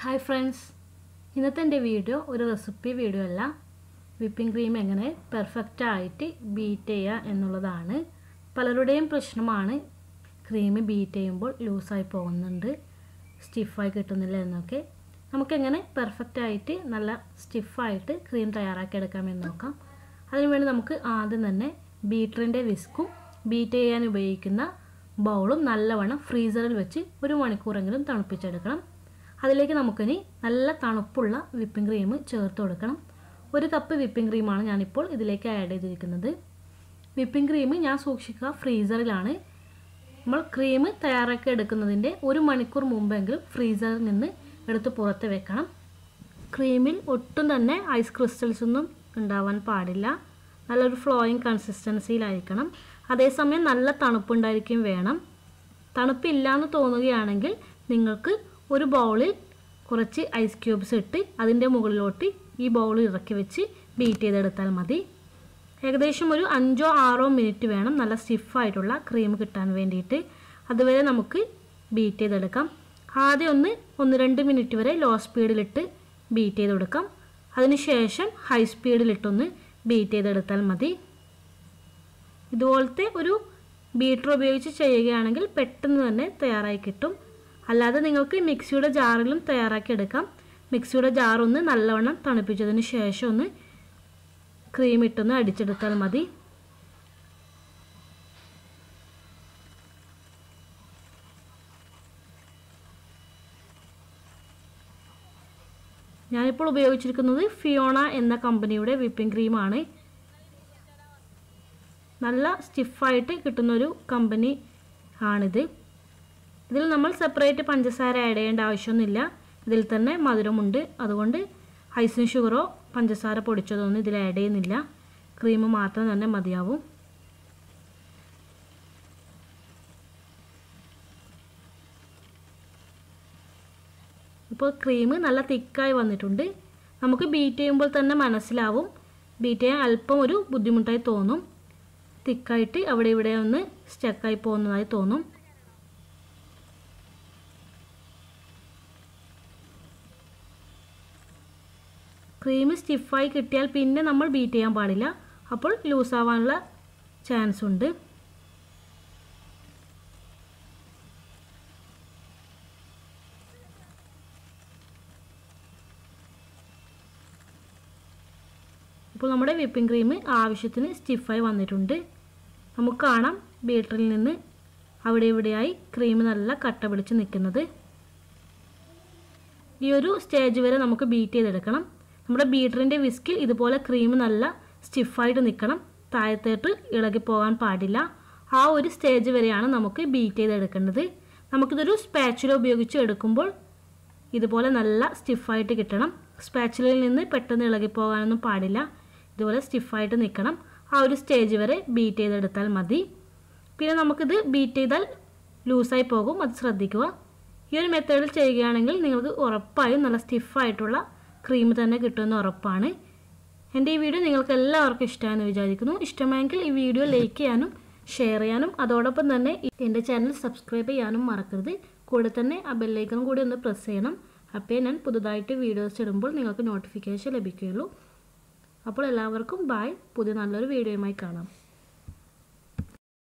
Hi friends ഇന്നത്തെ എന്റെ video ഒരു റെസിപ്പി വീഡിയോ അല്ല. വിപ്പിംഗ് ക്രീം എങ്ങനെ പെർഫെക്റ്റ് ആയിട്ട് ബീറ്റ് ചെയ്യുക എന്നുള്ളതാണ്. പലരുടെയും പ്രശ്നമാണ് ക്രീം ബീറ്റ് ചെയ്യുമ്പോൾ ലൂസായി പോകുന്നുണ്ട് സ്റ്റിഫായി കിട്ടുന്നില്ല എന്നൊക്കെ. നമുക്കെങ്ങനെ പെർഫെക്റ്റ് ആയിട്ട് നല്ല സ്റ്റിഫായിട്ട് ക്രീം തയ്യാറാക്കി എടുക്കാമെന്ന് നോക്കാം. അതിനുവേണ്ടി നമുക്ക് ആദ്യം തന്നെ ബീറ്ററിന്റെ വിസ്കും ബീറ്റ് ചെയ്യാൻ ഉപയോഗിക്കുന്ന ബൗളും നല്ലവണ്ണം ഫ്രീസറിൽ വെച്ച് ഒരു മണിക്കൂറെങ്കിലും തണുപ്പിച്ചെടുക്കണം. അതിലേക്ക് നമുക്കിനി നല്ല തണുപ്പുള്ള വിപ്പിംഗ് ക്രീം ചേർത്ത് കൊടുക്കണം. ഒരു കപ്പ് വിപ്പിംഗ് ക്രീമാണ് ഞാനിപ്പോൾ ഇതിലേക്ക് ആഡ് ചെയ്തിരിക്കുന്നത്. വിപ്പിംഗ് ക്രീം ഞാൻ സൂക്ഷിക്കുക ഫ്രീസറിലാണ്. നമ്മൾ ക്രീം തയ്യാറാക്കി എടുക്കുന്നതിന്റെ ഒരു മണിക്കൂർ മുമ്പെങ്കിലും ഫ്രീസറിൽ നിന്ന് എടുത്ത് പുറത്ത് വെക്കണം. ക്രീമിൽ ഒട്ടും തന്നെ ഐസ് ക്രിസ്റ്റൽസ് ഒന്നും ഉണ്ടാവാൻ പാടില്ല. നല്ലൊരു ഫ്ലോയിങ് കൺസിസ്റ്റൻസിയിലായിരിക്കണം അതേസമയം നല്ല തണുപ്പുണ്ടായിരിക്കും വേണം. തണുപ്പില്ലാന്ന് തോന്നുകയാണെങ്കിൽ നിങ്ങൾക്ക് ഒരു ബൗളിൽ കുറച്ച് ഐസ് ക്യൂബ്സ് ഇട്ട് അതിന്റെ മുകളിലോട്ട് ഈ ബൗൾ ഇറക്കി വെച്ച് ബീറ്റ് ചെയ്തെടുത്താൽ മതി. ഏകദേശം ഒരു അഞ്ചോ ആറോ മിനിറ്റ് വേണം നല്ല സ്റ്റിഫായിട്ടുള്ള ക്രീം കിട്ടാൻ വേണ്ടിയിട്ട്. അതുവരെ നമുക്ക് ബീറ്റ് ചെയ്തെടുക്കാം. ആദ്യം ഒന്ന് ഒന്ന് രണ്ട് മിനിറ്റ് വരെ ലോ സ്പീഡിലിട്ട് ബീറ്റ് ചെയ്തെടുക്കാം അതിനുശേഷം ഹൈ സ്പീഡിലിട്ടൊന്ന് ബീറ്റ് ചെയ്തെടുത്താൽ മതി. ഇതുപോലത്തെ ഒരു ബീറ്റർ ഉപയോഗിച്ച് ചെയ്യുകയാണെങ്കിൽ പെട്ടെന്ന് തന്നെ തയ്യാറായി കിട്ടും. അല്ലാതെ നിങ്ങൾക്ക് മിക്സിയുടെ ജാറിലും തയ്യാറാക്കി എടുക്കാം. മിക്സിയുടെ ജാറൊന്ന് നല്ലവണ്ണം തണുപ്പിച്ചതിന് ശേഷം ഒന്ന് ക്രീം ഇട്ടൊന്ന് അടിച്ചെടുത്താൽ മതി. ഞാനിപ്പോൾ ഉപയോഗിച്ചിരിക്കുന്നത് ഫിയോണ എന്ന കമ്പനിയുടെ വിപ്പിംഗ് ക്രീമാണ് നല്ല സ്റ്റിഫായിട്ട് കിട്ടുന്നൊരു കമ്പനി ആണിത്. ഇതിൽ നമ്മൾ സെപ്പറേറ്റ് പഞ്ചസാര ആഡ് ചെയ്യേണ്ട ആവശ്യമൊന്നുമില്ല. ഇതിൽ തന്നെ മധുരമുണ്ട്. അതുകൊണ്ട് ഐസും ഷുഗറോ പഞ്ചസാര പൊടിച്ചതൊന്നും ഇതിൽ ആഡ് ചെയ്യുന്നില്ല. ക്രീം മാത്രം തന്നെ മതിയാവും. ഇപ്പോൾ ക്രീം നല്ല തിക്കായി വന്നിട്ടുണ്ട്. നമുക്ക് ബീറ്റ് ചെയ്യുമ്പോൾ തന്നെ മനസ്സിലാവും. ബീറ്റ് ചെയ്യാൻ അല്പം ഒരു ബുദ്ധിമുട്ടായി തോന്നും. തിക്കായിട്ട് അവിടെ ഇവിടെ ഒന്ന് സ്റ്റക്കായി പോകുന്നതായി തോന്നും. ക്രീം സ്റ്റിഫായി കിട്ടിയാൽ പിന്നെ നമ്മൾ ബീറ്റ് ചെയ്യാൻ പാടില്ല. അപ്പോൾ ലൂസാവാനുള്ള ചാൻസ് ഉണ്ട്. ഇപ്പോൾ നമ്മുടെ വിപ്പിംഗ് ക്രീം ആവശ്യത്തിന് സ്റ്റിഫായി വന്നിട്ടുണ്ട്. നമുക്ക് കാണാം ബീറ്ററിൽ നിന്ന് അവിടെ ഇവിടെയായി ക്രീം നല്ല കട്ട പിടിച്ച് നിൽക്കുന്നത്. ഈ ഒരു സ്റ്റേജ് വരെ നമുക്ക് ബീറ്റ് ചെയ്തെടുക്കണം. നമ്മുടെ ബീറ്ററിന്റെ വിസ്കിൽ ഇതുപോലെ ക്രീം നല്ല സ്റ്റിഫായിട്ട് നിൽക്കണം. താഴത്തേട്ട് ഇളകി പോകാൻ പാടില്ല. ആ ഒരു സ്റ്റേജ് വരെയാണ് നമുക്ക് ബീറ്റ് ചെയ്തെടുക്കേണ്ടത്. നമുക്കിതൊരു സ്പാച്ചുല ഉപയോഗിച്ച് എടുക്കുമ്പോൾ ഇതുപോലെ നല്ല സ്റ്റിഫായിട്ട് കിട്ടണം. സ്പാച്ചുലയിൽ നിന്ന് പെട്ടെന്ന് ഇളകി പോകാനൊന്നും പാടില്ല. ഇതുപോലെ സ്റ്റിഫായിട്ട് നിൽക്കണം. ആ ഒരു സ്റ്റേജ് വരെ ബീറ്റ് ചെയ്തെടുത്താൽ മതി. പിന്നെ നമുക്കിത് ബീറ്റ് ചെയ്താൽ ലൂസായി പോകും. അത് ശ്രദ്ധിക്കുക. ഈ ഒരു മെത്തേഡിൽ ചെയ്യുകയാണെങ്കിൽ നിങ്ങൾക്ക് ഉറപ്പായും നല്ല സ്റ്റിഫായിട്ടുള്ള ക്രീം തന്നെ കിട്ടുമെന്ന് ഉറപ്പാണ്. എന്റെ ഈ വീഡിയോ നിങ്ങൾക്ക് എല്ലാവർക്കും ഇഷ്ടമാണെന്ന് വിചാരിക്കുന്നു. ഇഷ്ടമായെങ്കിൽ ഈ വീഡിയോ ലൈക്ക് ചെയ്യാനും ഷെയർ ചെയ്യാനും അതോടൊപ്പം തന്നെ എന്റെ ചാനൽ സബ്സ്ക്രൈബ് ചെയ്യാനും മറക്കരുത്. കൂടെ തന്നെ ആ ബെല്ലൈക്കനും കൂടി ഒന്ന് പ്രസ് ചെയ്യണം. അപ്പോൾ ഞാൻ പുതുതായിട്ട് വീഡിയോസ് ഇടുമ്പോൾ നിങ്ങൾക്ക് നോട്ടിഫിക്കേഷൻ ലഭിക്കുകയുള്ളൂ. അപ്പോൾ എല്ലാവർക്കും ബായ് പുതിയ നല്ലൊരു വീഡിയോയുമായി കാണാം.